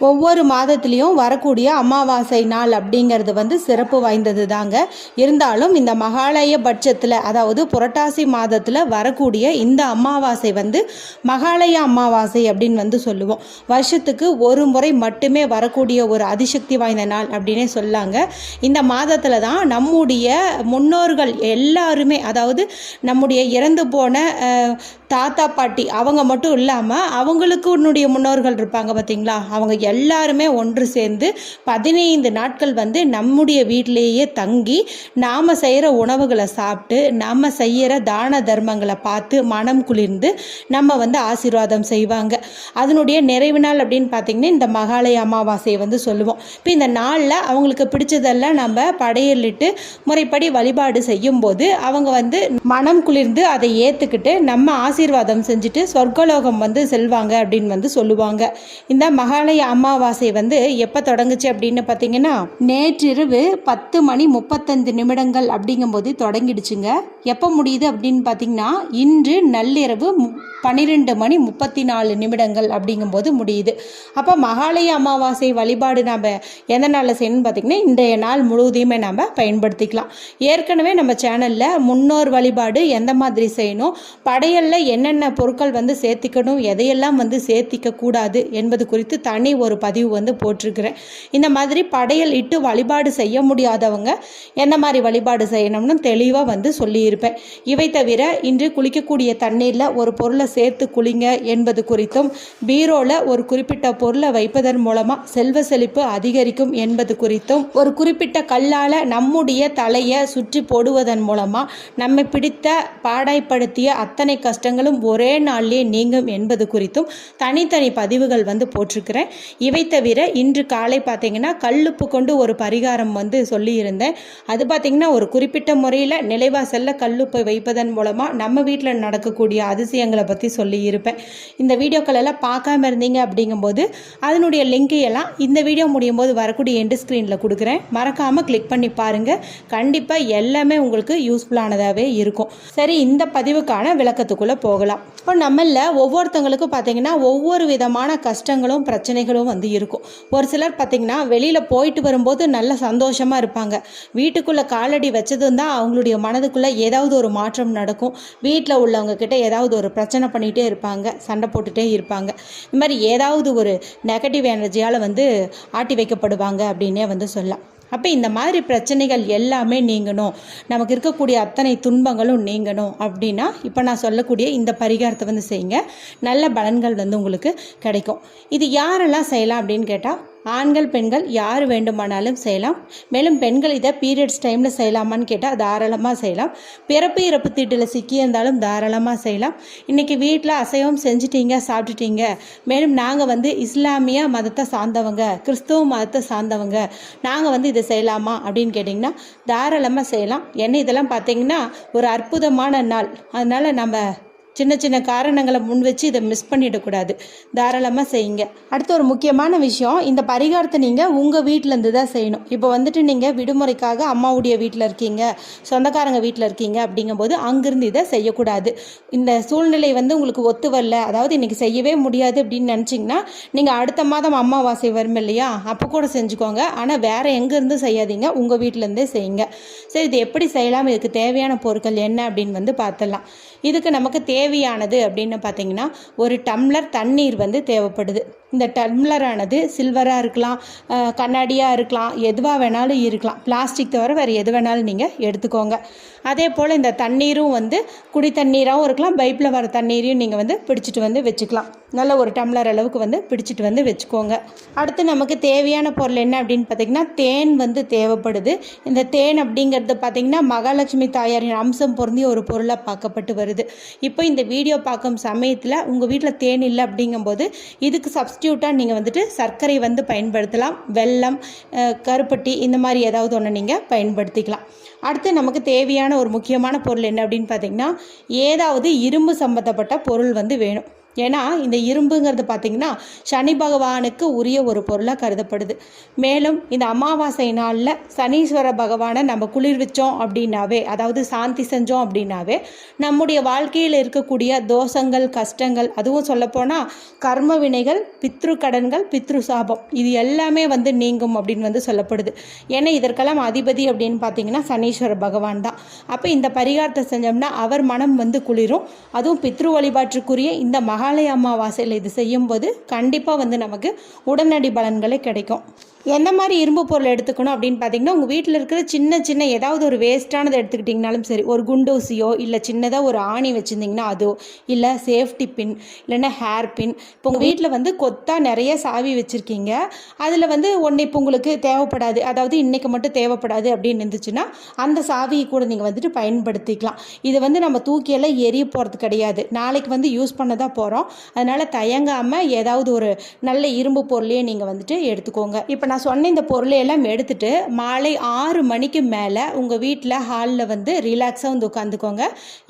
ஒவ்வொரு மாதத்துலேயும் வரக்கூடிய அமாவாசை நாள் அப்படிங்கிறது வந்து சிறப்பு வாய்ந்தது தாங்க இருந்தாலும் இந்த மகாலய பட்சத்தில் அதாவது புரட்டாசி மாதத்தில் வரக்கூடிய இந்த அமாவாசை வந்து மகாலய அமாவாசை அப்படின்னு வந்து சொல்லுவோம். வருஷத்துக்கு ஒரு முறை மட்டுமே வரக்கூடிய ஒரு அதிசக்தி வாய்ந்த நாள் அப்படின்னே சொல்லாங்க. இந்த மாதத்தில் தான் நம்முடைய முன்னோர்கள் எல்லாருமே அதாவது நம்முடைய இறந்து போன தாத்தா பாட்டி அவங்க மட்டும் இல்லாமல் அவங்களுக்கு உன்னுடைய முன்னோர்கள் இருப்பாங்க பார்த்தீங்களா அவங்க எல்லாருமே ஒன்று சேர்ந்து பதினைந்து நாட்கள் வந்து நம்முடைய வீட்டிலேயே தங்கி நாம் செய்கிற உணவுகளை சாப்பிட்டு நாம் செய்கிற தான தர்மங்களை பார்த்து மனம் குளிர்ந்து நம்ம வந்து ஆசீர்வாதம் செய்வாங்க. அதனுடைய நிறைவு நாள் அப்படின்னு பார்த்தீங்கன்னா இந்த மகாலய அமாவாசையை வந்து சொல்லுவோம். இப்போ இந்த நாளில் அவங்களுக்கு பிடிச்சதெல்லாம் நம்ம படையலிட்டு முறைப்படி வழிபாடு செய்யும்போது அவங்க வந்து மனம் குளிர்ந்து அதை ஏற்றுக்கிட்டு நம்ம ஆசீர்வாதம் செஞ்சுட்டு சொர்க்கலோகம் வந்து செல்வாங்க அப்படின்னு வந்து சொல்லுவாங்க. இந்த மகாலய அமாவாசை வந்து எப்போ தொடங்குச்சு அப்படின்னு பார்த்தீங்கன்னா நேற்றிரவு பத்து மணி முப்பத்தஞ்சு நிமிடங்கள் அப்படிங்கும்போது தொடங்கிடுச்சுங்க. எப்போ முடியுது அப்படின்னு பார்த்தீங்கன்னா இன்று நள்ளிரவு பன்னிரெண்டு மணி முப்பத்தி நாலு நிமிடங்கள் அப்படிங்கும்போது முடியுது. அப்போ மகாலய அமாவாசை வழிபாடு நாம் எந்த நாளில் செய்யணும்னு பார்த்திங்கன்னா இன்றைய நாள் முழுவதையுமே நாம் பயன்படுத்திக்கலாம். ஏற்கனவே நம்ம சேனலில் முன்னோர் வழிபாடு எந்த மாதிரி செய்யணும் படையலில் என்னென்ன பொருட்கள் வந்து சேர்த்திக்கணும் எதையெல்லாம் வந்து சேர்த்திக்க கூடாது என்பது குறித்து தனி ஒரு பதிவு வந்து போட்டிருக்கிறேன். இந்த மாதிரி படையல் இட்டு வழிபாடு செய்ய முடியாதவங்க என்ன மாதிரி வழிபாடு செய்யணும்னு தெளிவாக வந்து சொல்லியிருப்பேன். இவை தவிர இன்று குளிக்கக்கூடிய தண்ணீரில் ஒரு பொருளை சேர்த்து குளிங்க என்பது குறித்தும் பீரோவில் ஒரு குறிப்பிட்ட பொருளை வைப்பதன் மூலமாக செல்வ செழிப்பு அதிகரிக்கும் என்பது குறித்தும் ஒரு குறிப்பிட்ட கல்லால் நம்முடைய தலையை சுற்றி போடுவதன் மூலமாக நம்மை பிடித்த பாடாய்ப்படுத்திய அத்தனை கஷ்டங்களும் ஒரே நாளிலே நீங்கும் என்பது குறித்தும் தனித்தனி பதிவுகள் வந்து போட்டிருக்கிறேன். இவை தவிர இன்று காலை பார்த்தீங்கன்னா கல்லுப்பு கொண்டு ஒரு பரிகாரம் வந்து சொல்லியிருந்தேன். அது பார்த்தீங்கன்னா ஒரு குறிப்பிட்ட முறையில் நிலைவாசலில் கல்லுப்பை வைப்பதன் மூலமாக நம்ம வீட்டில் நடக்கக்கூடிய அதிசயங்களை பற்றி சொல்லியிருப்பேன். இந்த வீடியோக்கள் எல்லாம் பார்க்காம இருந்தீங்க அப்படிங்கும்போது அதனுடைய லிங்கையெல்லாம் இந்த வீடியோ முடியும் போது வரக்கூடிய எண்டு ஸ்க்ரீனில் கொடுக்குறேன். மறக்காமல் கிளிக் பண்ணி பாருங்கள் கண்டிப்பாக எல்லாமே உங்களுக்கு யூஸ்ஃபுல்லானதாகவே இருக்கும். சரி இந்த பதிவுக்கான விளக்கத்துக்குள்ளே போகலாம். இப்போ நம்மளில் ஒவ்வொருத்தங்களுக்கும் பார்த்தீங்கன்னா ஒவ்வொரு விதமான கஷ்டங்களும் பிரச்சனைகளும் வந்து இருக்கும். ஒரு சிலர் பார்த்திங்கன்னா வெளியில் போயிட்டு வரும்போது நல்ல சந்தோஷமாக இருப்பாங்க. வீட்டுக்குள்ளே காலடி வச்சதும் தான் அவங்களுடைய மனதுக்குள்ளே ஏதாவது ஒரு மாற்றம் நடக்கும். வீட்டில் உள்ளவங்க கிட்ட ஏதாவது ஒரு பிரச்சனை பண்ணிகிட்டே இருப்பாங்க. சண்டை போட்டுகிட்டே இருப்பாங்க. இந்த மாதிரி ஏதாவது ஒரு நெகட்டிவ் எனர்ஜியால் வந்து ஆட்டி வைக்கப்படுவாங்க அப்படின்னே வந்து சொல்லலாம். அப்போ இந்த மாதிரி பிரச்சனைகள் எல்லாமே நீங்கணும். நமக்கு இருக்கக்கூடிய அத்தனை துன்பங்களும் நீங்கணும் அப்படின்னா இப்போ நான் சொல்லக்கூடிய இந்த பரிகாரத்தை வந்து செய்யுங்க. நல்ல பலன்கள் வந்து உங்களுக்கு கிடைக்கும். இது யாரெல்லாம் செய்யலாம் அப்படின்னு கேட்டால் ஆண்கள் பெண்கள் யார் வேண்டுமானாலும் செய்யலாம். மேலும் பெண்கள் இதை பீரியட்ஸ் டைமில் செய்யலாமான்னு கேட்டால் தாராளமாக செய்யலாம். பிறப்பு இறப்பு தீட்டில் சிக்கியிருந்தாலும் தாராளமாக செய்யலாம். இன்றைக்கி வீட்டில் அசைவம் செஞ்சிட்டீங்க சாப்பிட்டுட்டீங்க. மேலும் நாங்கள் வந்து இஸ்லாமிய மதத்தை சார்ந்தவங்க கிறிஸ்துவ மதத்தை சார்ந்தவங்க நாங்கள் வந்து இதை செய்யலாமா அப்படின்னு கேட்டிங்கன்னா தாராளமாக செய்யலாம். என்ன இதெல்லாம் பார்த்தீங்கன்னா ஒரு அற்புதமான நாள். அதனால் நம்ம சின்ன சின்ன காரணங்களை முன் வச்சு இதை மிஸ் பண்ணிடக்கூடாது. தாராளமாக செய்யுங்க. அடுத்து ஒரு முக்கியமான விஷயம் இந்த பரிகாரத்தை நீங்கள் உங்கள் வீட்டிலேருந்து தான் செய்யணும். இப்போ வந்துட்டு நீங்கள் விடுமுறைக்காக அம்மாவுடைய வீட்டில் இருக்கீங்க சொந்தக்காரங்க வீட்டில் இருக்கீங்க அப்படிங்கும்போது அங்கேருந்து இதை செய்யக்கூடாது. இந்த சூழ்நிலை வந்து உங்களுக்கு ஒத்து வரல அதாவது இன்றைக்கி செய்யவே முடியாது அப்படின்னு நினச்சிங்கன்னா நீங்கள் அடுத்த மாதம் அம்மாவாசை வரும் இல்லையா? அப்போ கூட செஞ்சுக்கோங்க. ஆனால் வேறு எங்கேருந்து செய்யாதீங்க உங்கள் வீட்டிலேருந்தே செய்யுங்க. சரி இது எப்படி செய்யலாம்? இதுக்கு தேவையான பொருட்கள் என்ன அப்படின்னு வந்து பார்த்துடலாம். இதுக்கு நமக்கு தேவையானது அப்படின்னு பார்த்தீங்கன்னா ஒரு டம்ளர் தண்ணீர் வந்து தேவைப்படுது. இந்த டம்ளரானது சில்வராக இருக்கலாம் கண்ணாடியாக இருக்கலாம் எதுவாக வேணாலும் இருக்கலாம். பிளாஸ்டிக் தவிர வேறு எது வேணாலும் நீங்கள் எடுத்துக்கோங்க. அதே போல் இந்த தண்ணீரும் வந்து குடி தண்ணீராகவும் இருக்கலாம் பைப்பில் வர தண்ணீரையும் நீங்கள் வந்து பிடிச்சிட்டு வந்து வச்சுக்கலாம். நல்ல ஒரு டம்ளர் அளவுக்கு வந்து பிடிச்சிட்டு வந்து வச்சுக்கோங்க. அடுத்து நமக்கு தேவையான பொருள் என்ன அப்படின்னு பார்த்தீங்கன்னா தேன் வந்து தேவைப்படுது. இந்த தேன் அப்படிங்கிறது பார்த்தீங்கன்னா மகாலட்சுமி தாயாரின் அம்சம் பொருந்திய ஒரு பொருளாக பார்க்கப்பட்டு வருது. இப்போ இந்த வீடியோ பார்க்கும் சமயத்தில் உங்கள் வீட்டில் தேன் இல்லை அப்படிங்கும்போது இதுக்கு சப்ஸ் சப்ஸ்டியூட்டாக நீங்கள் வந்துட்டு சர்க்கரை வந்து பயன்படுத்தலாம். வெல்லம் கருப்பட்டி இந்த மாதிரி ஏதாவது ஒன்று நீங்கள் பயன்படுத்திக்கலாம். அடுத்து நமக்கு தேவையான ஒரு முக்கியமான பொருள் என்ன அப்படின்னு பார்த்தீங்கன்னா ஏதாவது இரும்பு சம்மந்தப்பட்ட பொருள் வந்து வேணும். ஏன்னா இந்த இரும்புங்கிறது பார்த்திங்கன்னா சனி பகவானுக்கு உரிய ஒரு பொருளாக கருதப்படுது. மேலும் இந்த அமாவாசை நாளில் சனீஸ்வர பகவானை நம்ம குளிர்விச்சோம் அப்படின்னாவே அதாவது சாந்தி செஞ்சோம் அப்படின்னாவே நம்முடைய வாழ்க்கையில் இருக்கக்கூடிய தோஷங்கள் கஷ்டங்கள் அதுவும் சொல்லப்போனால் கர்ம வினைகள் பித்ரு கடன்கள் பித்ரு சாபம் இது எல்லாமே வந்து நீங்கும் அப்படின்னு வந்து சொல்லப்படுது. ஏன்னா இதற்கெல்லாம் அதிபதி அப்படின்னு பார்த்தீங்கன்னா சனீஸ்வர பகவான் தான். அப்போ இந்த பரிகாரத்தை செஞ்சோம்னா அவர் மனம் வந்து குளிரும். அதுவும் பித்ரு வழிபாட்டுக்குரிய இந்த மகாலய அமாவாசையில் இது செய்யும்போது கண்டிப்பாக வந்து நமக்கு உடனடி பலன்களே கிடைக்கும். எந்த மாதிரி இரும்பு பொருள் எடுத்துக்கணும் அப்படின்னு பார்த்தீங்கன்னா உங்கள் வீட்டில் இருக்கிற சின்ன சின்ன ஏதாவது ஒரு வேஸ்ட்டானதை எடுத்துக்கிட்டிங்கனாலும் சரி ஒரு குண்டூசியோ இல்லை சின்னதாக ஒரு ஆணி வச்சுருந்தீங்கன்னா அதோ இல்லை சேஃப்டி பின் இல்லைன்னா ஹேர் பின் இப்போ உங்கள் வீட்டில் வந்து கொத்தா நிறைய சாவி வச்சுருக்கீங்க. அதில் வந்து ஒன்று இப்போ உங்களுக்கு தேவைப்படாது. அதாவது இன்றைக்கு மட்டும் தேவைப்படாது அப்படின்னு இருந்துச்சுன்னா அந்த சாவியை கூட நீங்கள் வந்துட்டு பயன்படுத்திக்கலாம். இது வந்து நம்ம தூக்கியெல்லாம் எரிய போகிறது கிடையாது. நாளைக்கு வந்து யூஸ் பண்ண தான் போகிறோம் அதனால் தயங்காமல் ஏதாவது ஒரு நல்ல இரும்பு பொருளையே நீங்கள் வந்துட்டு எடுத்துக்கோங்க. இப்போ நான் சொன்ன இந்த பொருளையெல்லாம் எடுத்துட்டு மாலை ஆறு மணிக்கு மேலே உங்கள் வீட்டில் ஹாலில் வந்து ரிலாக்ஸாக வந்து உட்காந்துக்கோங்க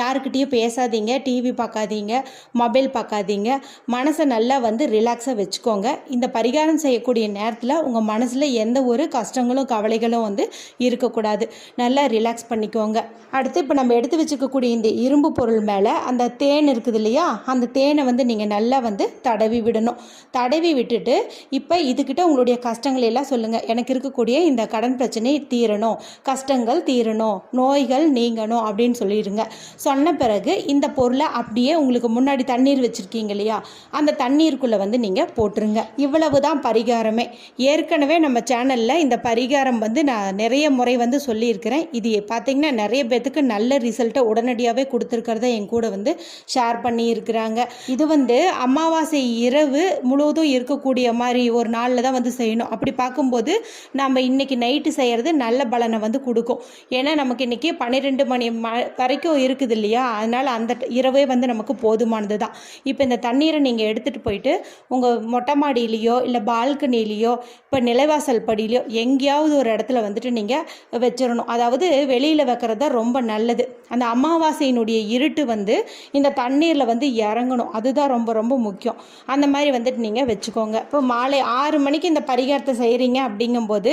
யாருக்கிட்டேயும் பேசாதீங்க டிவி பார்க்காதீங்க மொபைல் பார்க்காதீங்க மனசை நல்லா வந்து ரிலாக்ஸாக வச்சுக்கோங்க. இந்த பரிகாரம் செய்யக்கூடிய நேரத்தில் உங்கள் மனசில் எந்த ஒரு கஷ்டங்களும் கவலைகளும் வந்து இருக்கக்கூடாது. நல்லா ரிலாக்ஸ் பண்ணிக்கோங்க. அடுத்து இப்போ நம்ம எடுத்து வச்சுக்கக்கூடிய இந்த இரும்பு பொருள் மேலே அந்த தேன் இருக்குது இல்லையா? அந்த தேனை வந்து நீங்கள் நல்லா வந்து தடவி விடணும். தடவி விட்டுட்டு இப்போ இதுக்கிட்ட உங்களுடைய கஷ்டங்கள் எல்லாம் சொல்லுங்கள் எனக்கு இருக்கக்கூடிய இந்த கடன் பிரச்சனை தீரணும். கஷ்டங்கள் தீரணும். நோய்கள் நீங்கணும் அப்படின்னு சொல்லிடுங்க. சொன்ன பிறகு இந்த பொருளை அப்படியே உங்களுக்கு முன்னாடி தண்ணீர் வச்சுருக்கீங்க இல்லையா? அந்த தண்ணீருக்குள்ளே வந்து நீங்கள் போட்டுருங்க. இவ்வளவு தான் பரிகாரமே. ஏற்கனவே நம்ம சேனலில் இந்த பரிகாரம் வந்து நான் நிறைய முறை வந்து சொல்லியிருக்கிறேன். இது பார்த்தீங்கன்னா நிறைய பேர்த்துக்கு நல்ல ரிசல்ட்டை உடனடியாகவே கொடுத்துருக்கிறத என் கூட வந்து ஷேர் பண்ணியிருக்கிறாங்க. இது வந்து அமாவாசை இரவு முழுவதும் இருக்கக்கூடிய மாதிரி ஒரு நாளில் தான் வந்து செய்யணும். அப்படி பார்க்கும்போது நம்ம இன்னைக்கு நைட்டு செய்கிறது நல்ல பலனை வந்து கொடுக்கும். ஏன்னா நமக்கு இன்றைக்கி பன்னிரெண்டு மணி ம வரைக்கும் இருக்குது இல்லையா? அதனால் அந்த இரவே வந்து நமக்கு போதுமானது தான். இப்போ இந்த தண்ணீரை நீங்கள் எடுத்துகிட்டு போயிட்டு உங்கள் மொட்டை மாடியிலையோ இல்லை பால்கனிலேயோ இப்போ நிலைவாசல் படியிலையோ எங்கேயாவது ஒரு இடத்துல வந்துட்டு நீங்கள் வச்சிடணும். அதாவது வெளியில் வைக்கிறது தான் ரொம்ப நல்லது. அந்த அமாவாசையினுடைய இருட்டு வந்து இந்த தண்ணீரில் வந்து இறங்கணும். அதுதான் ரொம்ப ரொம்ப முக்கியம். அந்த மாதிரி வந்துட்டு நீங்கள் வச்சுக்கோங்க. இப்போ மாலை ஆறு மணிக்கு இந்த பரிகாரத்தை செய்கிறீங்க அப்படிங்கும்போது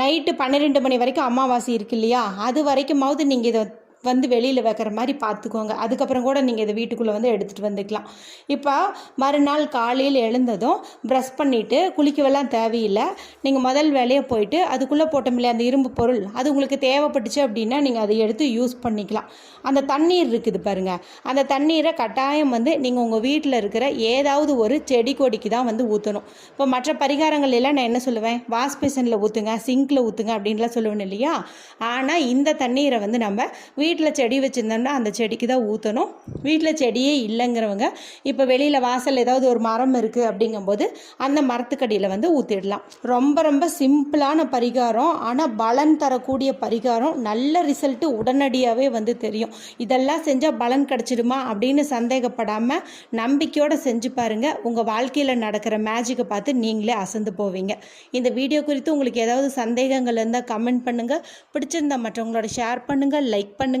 நைட்டு பன்னிரெண்டு மணி வரைக்கும் அமாவாசை இருக்கு இல்லையா? அது வரைக்குமாவது நீங்கள் இதை வந்து வெளியில் வைக்கிற மாதிரி பார்த்துக்கோங்க. அதுக்கப்புறம் கூட நீங்கள் இதை வீட்டுக்குள்ளே வந்து எடுத்துகிட்டு வந்துக்கலாம். இப்போ மறுநாள் காலையில் எழுந்ததும் ப்ரஷ் பண்ணிவிட்டு குளிக்கவெல்லாம் தேவையில்லை. நீங்கள் முதல் வேலையை போயிட்டு அதுக்குள்ளே போட்டோம் இல்லையா அந்த இரும்பு பொருள். அது உங்களுக்கு தேவைப்பட்டுச்சு அப்படின்னா நீங்கள் அதை எடுத்து யூஸ் பண்ணிக்கலாம். அந்த தண்ணீர் இருக்குது பாருங்கள் அந்த தண்ணீரை கட்டாயம் வந்து நீங்கள் உங்கள் வீட்டில் இருக்கிற ஏதாவது ஒரு செடி கொடிக்கு தான் வந்து ஊற்றணும் இப்போ மற்ற பரிகாரங்கள் எல்லாம் நான் என்ன சொல்லுவேன்? வாஷ்பேசனில் ஊற்றுங்க சிங்கில் ஊற்றுங்க அப்படின்லாம் சொல்லுவேன் இல்லையா? ஆனால் இந்த தண்ணீரை வந்து நம்ம வீ வீட்டில் செடி வச்சுருந்தோம்னா அந்த செடிக்கு தான் ஊற்றணும் வீட்டில் செடியே இல்லைங்கிறவங்க இப்போ வெளியில் வாசல் ஏதாவது ஒரு மரம் இருக்குது அப்படிங்கும்போது அந்த மரத்துக்கடியில் வந்து ஊற்றிடலாம் ரொம்ப ரொம்ப சிம்பிளான பரிகாரம் ஆனால் பலன் தரக்கூடிய பரிகாரம் நல்ல ரிசல்ட்டு உடனடியாகவே வந்து தெரியும். இதெல்லாம் செஞ்சால் பலன் கிடச்சிடுமா அப்படின்னு சந்தேகப்படாமல் நம்பிக்கையோடு செஞ்சு பாருங்கள் உங்கள் வாழ்க்கையில் நடக்கிற மேஜிக்கை பார்த்து நீங்களே அசந்து போவீங்க. இந்த வீடியோ குறித்து உங்களுக்கு ஏதாவது சந்தேகங்கள் இருந்தால் கமெண்ட் பண்ணுங்கள் பிடிச்சிருந்தா மற்றவங்களோட ஷேர் பண்ணுங்கள் லைக் பண்ணுங்கள்